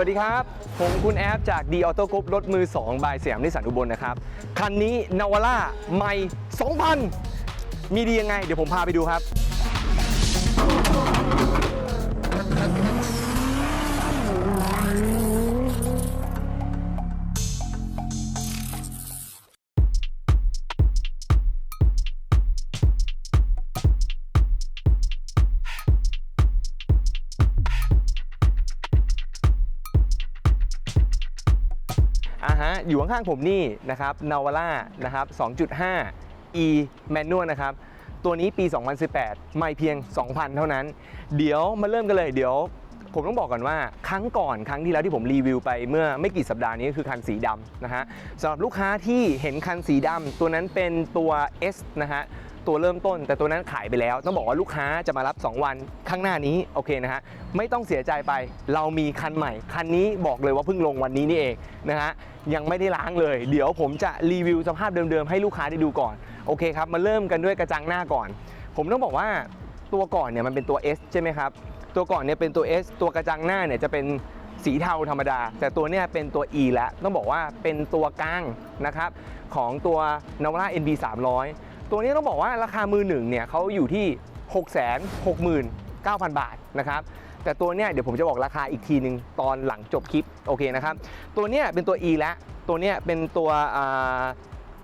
วัสดีครับ ผมคุณแอฟจากดีออโต้กรุ๊ปรถมือ 2 บายเสียามนิสสันอุบลนะครับ คันนี้นาวาร่าใหม่ 2,000 มีดียังไง เดี๋ยวผมพาไปดูครับ อยู่ข้างๆผมนี่นะครับนาวาร่านะครับ2.5 e manual นะครับตัวนี้ปี 2018 ไม่เพียง 2,000 เท่านั้น เดี๋ยวมาเริ่มกันเลยเดี๋ยว ผมต้องบอกก่อนว่าครั้งก่อนครั้งที่แล้วที่ผมรีวิวไปเมื่อไม่กี่สัปดาห์นี้ก็คือคันสีดำนะฮะสำหรับลูกค้าที่เห็นคันสีดำตัวนั้นเป็นตัว S นะฮะตัวเริ่มต้นแต่ตัวนั้นขายไปแล้ว ต้องบอกว่าลูกค้าจะมารับ 2 วันข้างหน้านี้โอเคนะฮะไม่ต้องเสียใจไปเรามีคันใหม่ คันนี้บอกเลยว่าเพิ่งลงวันนี้นี่เองนะฮะยังไม่ได้ล้างเลย เดี๋ยวผมจะรีวิวสภาพเดิมๆให้ลูกค้าได้ดูก่อนโอเคครับมาเริ่มกันด้วยกระจังหน้าก่อน ผมต้องบอกว่าตัวก่อนเนี่ยมันเป็นตัว S ใช่ไหมครับ ตัวก่อนเนี่ยเป็นตัว S ตัวกระจังหน้าเนี่ยจะเป็นสีเทาธรรมดา แต่ตัวเนี่ยเป็นตัว E แล้วต้องบอกว่าเป็นตัวกลางนะครับของตัว n a v a r a NB 300 ตัวนี้ต้องบอกว่าราคามือหนึ่งเนี่ยเขาอยู่ที่ 6 6 9 0 0 0 บาทนะครับแต่ตัวเนี้ยเดี๋ยวผมจะบอกราคาอีกทีหนึ่งตอนหลังจบคลิปโอเคนะครับตัวเนี้ยเป็นตัว E แล้วตัวเนี้ยเป็นตัว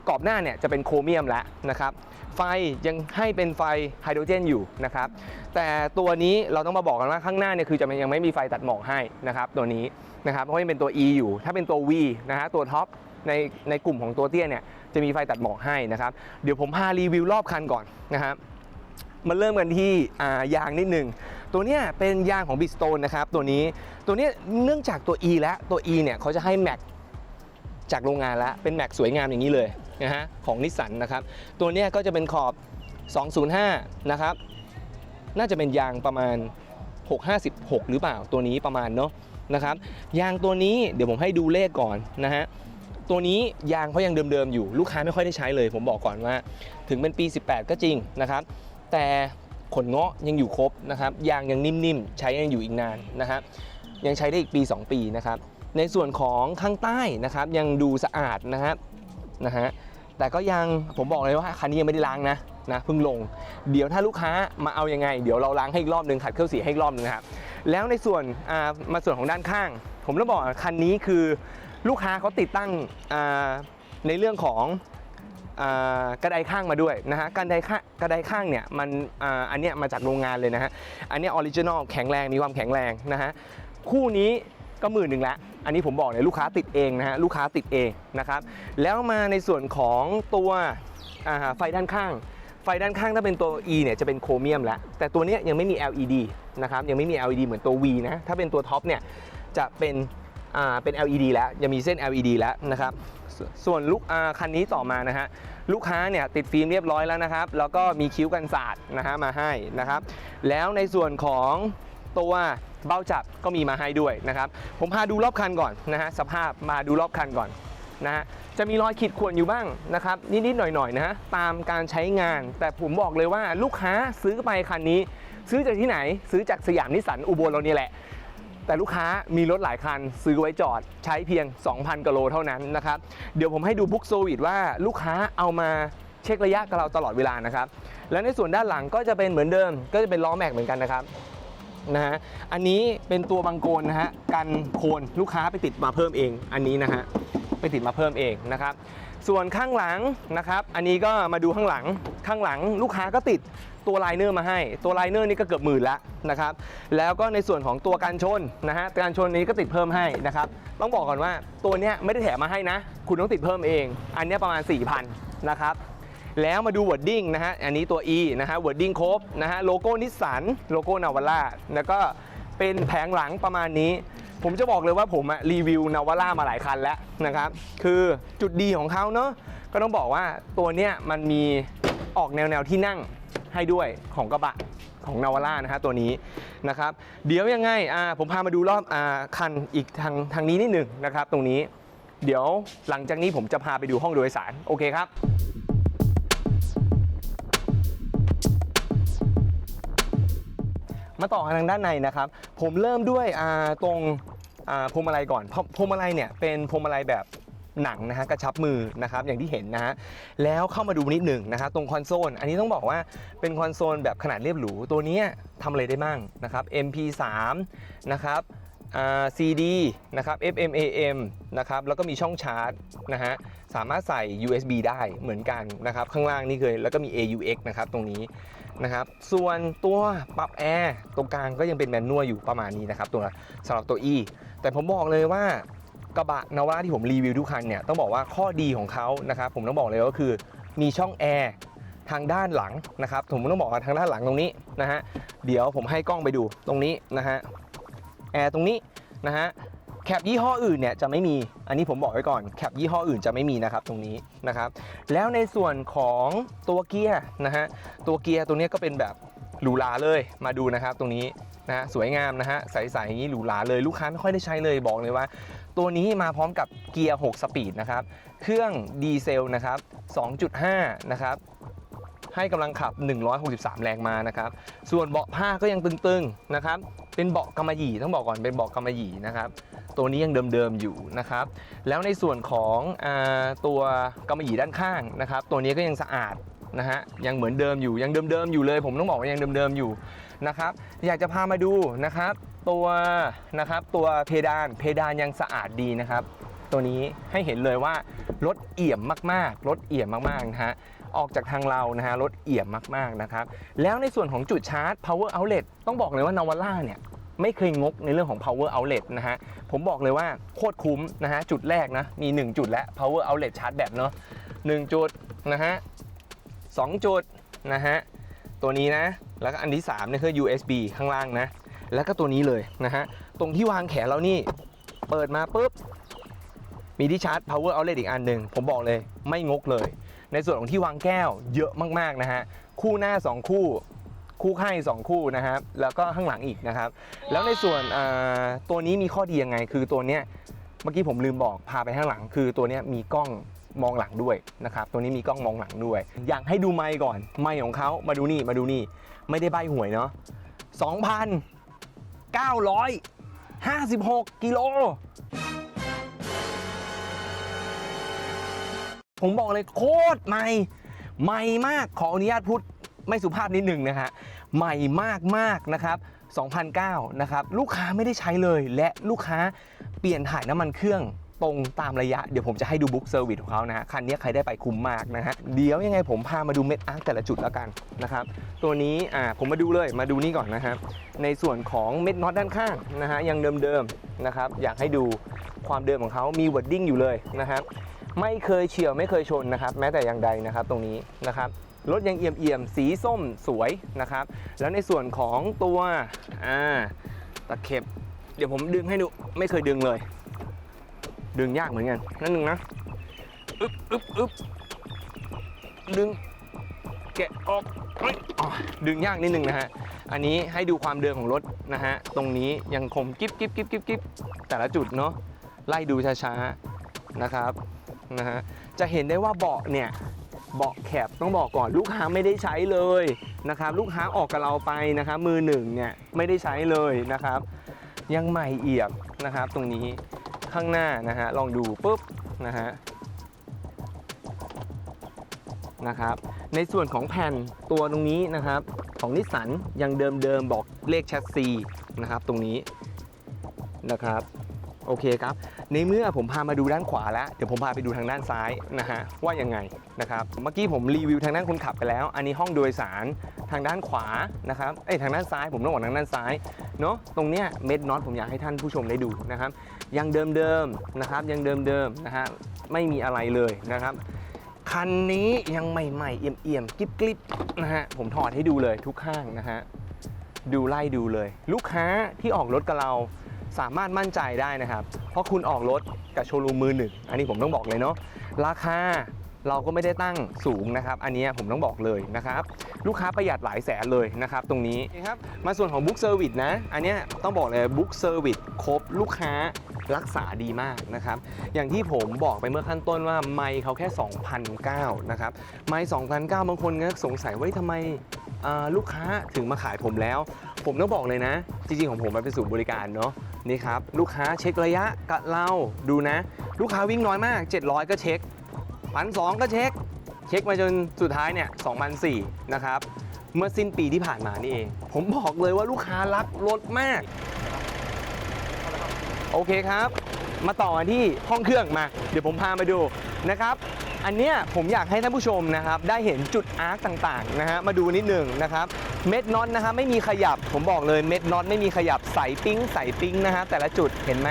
กรอบหน้าเนี่ยจะเป็นโครเมียมแล้วนะครับไฟยังให้เป็นไฟไฮโดรเจนอยู่นะครับแต่ตัวนี้เราต้องมาบอกกันว่าข้างหน้าเนี่ยคือจะยังไม่มีไฟตัดหมอกให้นะครับตัวนี้นะครับเพราะยังเป็นตัว E อยู่ ถ้าเป็นตัว V นะฮะตัวท็อปในในกลุ่มของตัวเตี้ยเนี่ยจะมีไฟตัดหมอกให้นะครับเดี๋ยวผมพารีวิวรอบคันก่อนนะครับมาเริ่มกันที่ายางนิดหนึ่งตัวเนี้ยเป็นยางของบิสโตนนะครับตัวนี้ตัวเนี้ยเนื่องจากตัว E และตัว E เนี่ยเขาจะให้แม็กจากโรงงานแล้วเป็นแม็กสวยงามอย่างนี้เลย นะฮะของนิสสันนะครับตัวนี้ก็จะเป็นขอบ 205 นะครับน่าจะเป็นยางประมาณ 656 หรือเปล่าตัวนี้ประมาณเนาะนะครับยางตัวนี้เดี๋ยวผมให้ดูเลขก่อนนะฮะตัวนี้ยางเขายังเดิมๆอยู่ลูกค้าไม่ค่อยได้ใช้เลย ผมบอกก่อนว่า ถึงเป็นปี 18 ก็จริงนะครับแต่ขนเงาะยังอยู่ครบนะครับยางยังนิ่มๆ ใช้ยังอยู่อีกนานนะครับยังใช้ได้อีกปี 2 ปีนะครับในส่วนของข้างใต้นะครับยังดูสะอาดนะครับนะฮะ แต่ก็ยังผมบอกเลยว่าคันนี้ยังไม่ได้ล้างนะนะเพิ่งลง เดี๋ยวถ้าลูกค้ามาเอายังไง เดี๋ยวเราล้างให้อีกรอบหนึ่งขัดเครื่องสีให้อีกรอบหนึ่งครับแล้วในส่วนมาส่วนของด้านข้าง ผมต้องบอกคันนี้คือลูกค้าเขาติดตั้งในเรื่องของกระไดข้างมาด้วยนะฮะกระไดข้างกระไดข้างเนี่ยมันอ,อันเนี้ยมาจากโรงงานเลยนะฮะอันเนี้ออริจินอลแข็งแรงมีความแข็งแรงนะฮะคู่นี้ ก็หมื่นหนึ่งละอันนี้ผมบอกเลยลูกค้าติดเองนะฮะลูกค้าติดเองนะครับแล้วมาในส่วนของตัวไฟด้านข้าง ไฟด้านข้างถ้าเป็นตัว E เนี่ยจะเป็นโครเมียมแล้วแต่ตัวนี้ยังไม่มี LED นะครับยังไม่มี LED เหมือนตัว V นะถ้าเป็นตัวท็อปเนี่ยจะเป็นเป็น LED แล้วยังมีเส้น LED แล้วนะครับสส่วนลูกคันนี้ต่อมานะฮะลูกค้าเนี่ยติดฟิล์มเรียบร้อยแล้วนะครับ แล้วก็มีคิ้วกันสาดนะฮะมาให้นะครับ แล้วในส่วนของตัว เบ้าจับก็มีมาให้ด้วยนะครับ ผมพาดูรอบคันก่อนนะฮะสภาพมาดูรอบคันก่อนนะฮะจะมีรอยขีดข่วนอยู่บ้างนะครับนิดๆหน่อยๆนะฮะตามการใช้งาน แต่ผมบอกเลยว่าลูกค้าซื้อไปคันนี้ ซื้อจากที่ไหนซื้อจากสยามนิสสันอุบลเรานี่แหละ แต่ลูกค้ามีรถหลายคัน ซื้อไว้จอดใช้เพียง 2,000กิโลเท่านั้นนะครับเดี๋ยวผมให้ดูบุ๊กโซวิดว่าลูกค้าเอามาเช็คระยะกับเราตลอดเวลานะครับและในส่วนด้านหลังก็จะเป็นเหมือนเดิม ก็จะเป็นล้อแม็กเหมือนกันนะครับ นะฮะ อันนี้เป็นตัวบังโกนนะฮะ กันโคนลูกค้าไปติดมาเพิ่มเอง อันนี้นะฮะ ไปติดมาเพิ่มเองนะครับ ส่วนข้างหลังนะครับ อันนี้ก็มาดูข้างหลัง ข้างหลังลูกค้าก็ติดตัวไลเนอร์มาให้ ตัวไลเนอร์นี่ก็เกือบหมื่นล้วนะครับ แล้วก็ในส่วนของตัวการชนนะฮะ การชนนี้ก็ติดเพิ่มให้นะครับ ต้องบอกก่อนว่าตัวเนี้ยไม่ได้แถมมาให้นะ คุณต้องติดเพิ่มเอง อันนี้ประมาณ 4,000นะครับ แล้วมาดูวอร์ดดิ้งนะฮะ อันนี้ตัว E นะฮะวอร์ดดิ้งครบนะฮะ โลโก้นิสสัน โลโก้นาวาร่า แล้วก็เป็นแผงหลังประมาณนี้ ผมจะบอกเลยว่าผมอะรีวิวนาวาร่ามาหลายคันแล้วนะครับ คือจุดดีของเขาเนาะก็ต้องบอกว่าตัวเนี้ยมันมีออกแนวแนวที่นั่งให้ด้วยของกระบะของนาวาร่านะฮะตัวนี้นะครับ เดี๋ยวยังไงอ่าผมพามาดูรอบอ่าคันอีกทางทางนี้นิดหนึ่งนะครับ ตรงนี้ เดี๋ยวหลังจากนี้ผมจะพาไปดูห้องโดยสาร โอเคครับ มาต่อกันทางด้านในนะครับ ผมเริ่มด้วยตรงพวงมาลัยก่อนพวงมาลัยเนี่ยเป็นพวงมาลัยแบบหนังนะฮะกระชับมือนะครับอย่างที่เห็นนะฮะแล้วเข้ามาดูนิดหนึ่งนะฮะตรงคอนโซลอันนี้ต้องบอกว่าเป็นคอนโซลแบบขนาดเรียบหรูตัวนี้ทำอะไรได้บ้างนะครับ MP3 นะครับ CD นะครับ FM AM นะครับแล้วก็มีช่องชาร์จนะฮะสามารถใส่ USB ได้เหมือนกันนะครับข้างล่างนี่เลยแล้วก็มี AUX นะครับตรงนี้นะครับส่วนตัวปรับแอร์ตรงกลางก็ยังเป็นแมนนวลอยู่ประมาณนี้นะครับตัวสำหรับตัว E แต่ผมบอกเลยว่ากระบะนาวาที่ผมรีวิวทุกคันเนี่ยต้องบอกว่าข้อดีของเขานะครับผมต้องบอกเลยก็คือมีช่องแอร์ทางด้านหลังนะครับผมต้องบอกว่าทางด้านหลังตรงนี้นะฮะเดี๋ยวผมให้กล้องไปดูตรงนี้นะฮะ แอร์ตรงนี้นะฮะแคปยี่ห้ออื่นเนี่ยจะไม่มี อันนี้ผมบอกไว้ก่อนแคปยี่ห้ออื่นจะไม่มีนะครับตรงนี้นะครับ แล้วในส่วนของตัวเกียร์นะฮะตัวเกียร์ตัวนี้ก็เป็นแบบหรูหราเลยมาดูนะครับตรงนี้นะฮะสวยงามนะฮะใสๆอย่างนี้หรูหราเลยลูกค้าไม่ค่อยได้ใช้เลยบอกเลยว่า ตัวนี้มาพร้อมกับเกียร์ 6 สปีดนะครับ เครื่องดีเซลนะครับ 2.5 นะครับ ให้กำลังขับ 163 แรงมานะครับ ส่วนเบาะผ้าก็ยังตึงๆนะครับ เป็นเบาะกำมะหยี่ต้องบอกก่อนเป็นเบาะกำมะหยี่นะครับ ตัวนี้ยังเดิมๆอยู่นะครับ แล้วในส่วนของอตัวกำมะหยี่ด้านข้างนะครับ ตัวนี้ก็ยังสะอาดนะฮะยังเหมือนเดิมอยู่ยังเดิมๆอยู่เลย ผมต้องบอกว่ายังเดิมๆอยู่นะครับอยากจะพามาดูนะครับตัวนะครับตัวเพดานเพดานยังสะอาดดีนะครับ ตัวนี้ให้เห็นเลยว่ารถเอี่ยมมากๆรถเอี่ยมมากๆนะฮะ ออกจากทางเรานะฮะรถเอี่ยมมากๆนะครับแล้วในส่วนของจุดชาร์จ power outlet ต้องบอกเลยว่านาวาร่าเนี่ยไม่เคยงกในเรื่องของ power outlet นะฮะ ผมบอกเลยว่าโคตรคุ้มนะฮะ จุดแรกนะ มี 1 จุดแล้ว power outlet ชาร์จแบตเนาะ1จุดนะฮะ2จุดนะฮะ ตัวนี้นะ แล้วก็อันที่3นี่คือ USB ข้างล่างนะ แล้วก็ตัวนี้เลยนะฮะ ตรงที่วางแขนเรานี่ เปิดมาปุ๊บ มีที่ชาร์จ power outlet อีกอันหนึ่ง ผมบอกเลยไม่งกเลย ในส่วนของที่วางแก้วเยอะมากๆนะฮะคู่หน้า 2 คู่ คู่ไข้างอีกสองคู่นะครับแล้วก็ข้างหลังอีกนะครับ แล้วในส่วนอ่าตัวนี้มีข้อดียังไง คือตัวเนี้ยเมื่อกี้ผมลืมบอกพาไปข้างหลัง คือตัวเนี้ยมีกล้องมองหลังด้วยนะครับ ตัวนี้มีกล้องมองหลังด้วย อยากให้ดูไมค์ก่อน ไมค์ของเขามาดูนี่มาดูนี่ ไม่ได้ใบหวยเนาะ2,956กิโล ผมบอกเลยโคตรใหม่ใหม่มากขออนุญาตพูดไม่สุภาพนิดหนึ่งนะฮะใหม่มากมากๆนะครับ2009นะครับลูกค้าไม่ได้ใช้เลยและลูกค้าเปลี่ยนถ่ายน้ำมันเครื่องตรงตามระยะเดี๋ยวผมจะให้ดูบุ๊กเซอร์วิสของเขานะฮะคันนี้ใครได้ไปคุ้มมากนะฮะเดี๋ยวยังไงผมพามาดูเม็ดอาร์คแต่ละจุดแล้วกันนะครับตัวนี้อ่าผมมาดูเลยมาดูนี่ก่อนนะครับในส่วนของเม็ดน็อตด้านข้างนะฮะยังเดิมๆนะครับอยากให้ดูความเดิมของเขามีวอร์ดดิ้งอยู่เลยนะครับ ไม่เคยเฉียวไม่เคยชนนะครับ แม้แต่อย่างใดนะครับตรงนี้นะครับรถยังเอี่ยมเอี่ยมๆสีส้มสวยนะครับ แล้วในส่วนของตัวอ่าตะเข็บ เดี๋ยวผมดึงให้ดูไม่เคยดึงเลย ดึงยากเหมือนกันนั่นหนึ่งนะอึ๊บอึ๊บอึ๊บดึงแกะออกเฮ้ยอ๋อดึงยากนิดนึงนะฮะ อันนี้ให้ดูความเดิมของรถนะฮะ ตรงนี้ยังคมกิ๊บกิ๊บกิ๊บกิ๊บกิ๊บแต่ละจุดเนาะไล่ดูช้าๆนะครับ นะฮะจะเห็นได้ว่าเบาะเนี่ยเบาะแคบต้องบอกก่อนลูกค้าไม่ได้ใช้เลยนะครับลูกค้าออกกับเราไปนะครับมือหนึ่งเนี่ยไม่ได้ใช้เลยนะครับ ยังใหม่เอี่ยมนะครับ ตรงนี้ข้างหน้านะฮะลองดูปุ๊บนะฮะนะครับในส่วนของแผ่นตัวตรงนี้นะครับ ของนิสสันยังเดิมๆบอกเลขแชสซีนะครับตรงนี้นะครับโอเคครับ ในเมื่อผมพามาดูด้านขวาแล้ว เดี๋ยวผมพาไปดูทางด้านซ้ายนะฮะว่ายังไงนะครับ เมื่อกี้ผมรีวิวทางด้านคนขับไปแล้ว อันนี้ห้องโดยสารทางด้านขวานะครับเอ้ทางด้านซ้ายผมต้องบอกทางด้านซ้ายเนาะตรงเนี้ยเม็ดน็อตผมอยากให้ท่านผู้ชมได้ดูนะครับยังเดิมๆนะครับยังเดิมๆนะฮะไม่มีอะไรเลยนะครับคันนี้ยังใหม่ๆเอี่ยมๆกริบๆนะฮะผมถอดให้ดูเลยทุกข้างนะฮะดูไล่ดูเลย ลูกค้าที่ออกรถกับเรา สามารถมั่นใจได้นะครับ เพราะคุณออกรถกับโชว์รูมมือหนึ่งอันนี้ผมต้องบอกเลยเนาะราคาเราก็ไม่ได้ตั้งสูงนะครับ อันนี้ผมต้องบอกเลยนะครับ ลูกค้าประหยัดหลายแสนเลยนะครับ ตรงนี้ครับมาส่วนของบุ๊กเซอร์วิสนะ อันนี้ต้องบอกเลยบุ๊กเซอร์วิสครบลูกค้ารักษาดีมากนะครับ อย่างที่ผมบอกไปเมื่อขั้นต้นว่าไมค์เขาแค่ 2,009นะครับ ไมค์2,009บางคนก็สงสัยว่าทำไม ลูกค้าถึงมาขายผมแล้ว ผมต้องบอกเลยนะ จริงๆของผมมันเป็นศูนย์บริการเนาะนี่ครับ ลูกค้าเช็คระยะกับเราดูนะ ลูกค้าวิ่งน้อยมาก 700 ก็เช็คพันสก็เช็ค เช็คมาจนสุดท้ายเนี่ย2,004นะครับ เมื่อสิ้นปีที่ผ่านมานี่เอง ผมบอกเลยว่าลูกค้ารักรถมาก โอเคครับ มาต่อที่ห้องเครื่องมา เดี๋ยวผมพามาดูนะครับ อันเนี้ยผมอยากให้ท่านผู้ชมนะครับได้เห็นจุดอาร์คต่างๆนะฮะมาดูนิดหนึ่งนะครับเม็ดน็อตนะครับไม่มีขยับผมบอกเลยเม็ดน็อตไม่มีขยับใสปิ้งใสปิ้งนะฮะแต่ละจุดเห็นไหม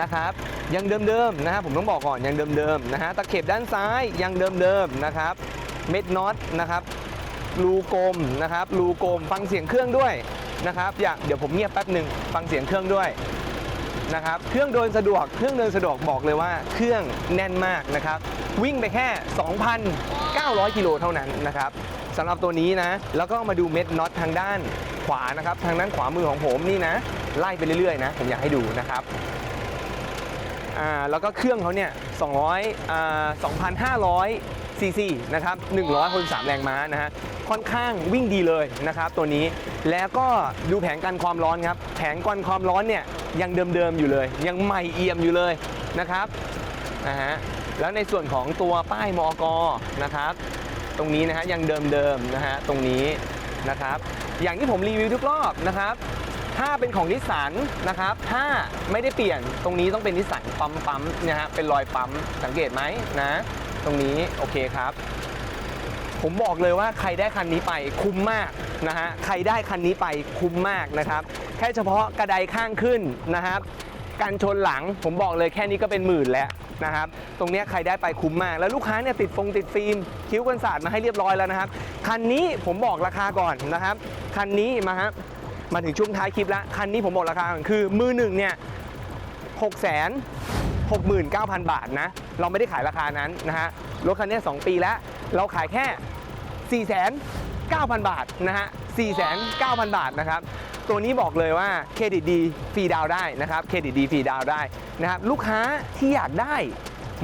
นะครับยังเดิมๆนะฮะผมต้องบอกก่อนยังเดิมๆนะฮะตะเข็บด้านซ้ายยังเดิมๆนะครับเม็ดน็อตนะครับรูกลมนะครับรูกลมฟังเสียงเครื่องด้วยนะครับอยากเดี๋ยวผมเงียบแป๊บหนึ่งฟังเสียงเครื่องด้วย นะครับ เครื่องเดินสะดวก เครื่องเดินสะดวกบอกเลยว่าเครื่องแน่นมากนะครับ วิ่งไปแค่ 2,900 กิโลเท่านั้นนะครับสำหรับตัวนี้นะ แล้วก็มาดูเม็ดน็อตทางด้านขวานะครับ ทางด้านขวามือของผมนี่นะ ไล่ไปเรื่อยๆนะ ผมอยากให้ดูนะครับอ่าแล้วก็เครื่องเขาเนี่ย200อ่า2,500 ซีซีนะครับ163แรงม้านะฮะค่อนข้างวิ่งดีเลยนะครับตัวนี้แล้วก็ดูแผงกันความร้อนครับแผงกันความร้อนเนี่ยยังเดิมๆอยู่เลย ยังใหม่เอี่ยมอยู่เลยนะครับนะฮะแล้วในส่วนของตัวป้ายมอกนะครับ ตรงนี้นะฮะยังเดิมๆนะฮะตรงนี้นะครับอย่างที่ผมรีวิวทุกรอบนะครับถ้าเป็นของนิสสันนะครับ ถ้าไม่ได้เปลี่ยนตรงนี้ต้องเป็นนิสสันปั๊มปั๊มๆนะฮะเป็นรอยปั๊มสังเกตไหมนะ ตรงนี้โอเคครับ ผมบอกเลยว่าใครได้คันนี้ไปคุ้มมากนะฮะใครได้คันนี้ไปคุ้มมากนะครับ แค่เฉพาะกระไดข้างขึ้นนะครับการชนหลังผมบอกเลยแค่นี้ก็เป็นหมื่นแล้วนะครับ ตรงเนี้ยใครได้ไปคุ้มมาก แล้วลูกค้าเนี่ยติดฟงติดฟิล์มคิ้วกันศาสตร์มาให้เรียบร้อยแล้วนะครับ คันนี้ผมบอกราคาก่อนนะครับ คันนี้มาฮะมาถึงช่วงท้ายคลิปแล้ว คันนี้ผมบอกราคาก่อนคือมือหนึ่งเนี่ยหกแสน 69,000 บาทนะ เราไม่ได้ขายราคานั้นนะฮะ รถคันนี้ 2 ปีแล้ว เราขายแค่ 49,000 บาทนะฮะ 4,900 บาทนะครับ ตัวนี้บอกเลยว่าเครดิตดีฟรีดาวได้นะครับ เครดิตดีฟรีดาวได้นะครับ ลูกค้าที่อยากได้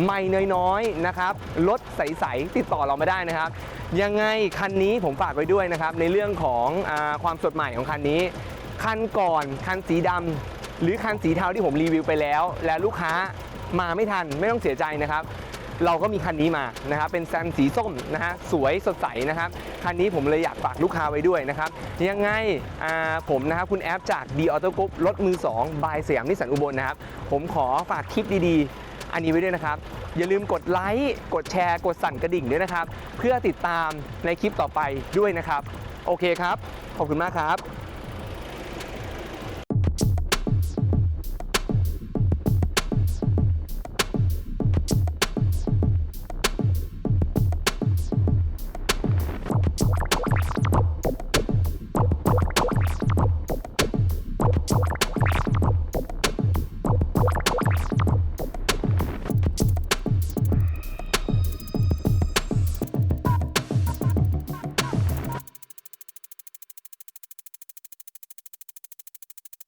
ไม่น้อยๆนะครับรถใสๆติดต่อเรามาได้นะครับ ยังไงคันนี้ผมฝากไว้ด้วยนะครับ ในเรื่องของอความสดใหม่ของคันนี้ คันก่อนคันสีดำหรือคันสีเทาที่ผมรีวิวไปแล้ว และลูกค้า มาไม่ทันไม่ต้องเสียใจนะครับ เราก็มีคันนี้มานะครับเป็นแซมสีส้มนะฮะสวยสดใสนะครับคันนี้ผมเลยอยากฝากลูกค้าไว้ด้วยนะครับยังไงผมนะครับคุณแอฟจาก D Auto Group รถมือ2บายสยามนิสสันอุบลนะครับผมขอฝากคลิปดีๆ อันนี้ไว้ด้วยนะครับอย่าลืมกดไลค์กดแชร์ กดสั่นกระดิ่งด้วยนะครับ เพื่อติดตามในคลิปต่อไปด้วยนะครับ โอเคครับ ขอบคุณมากครับ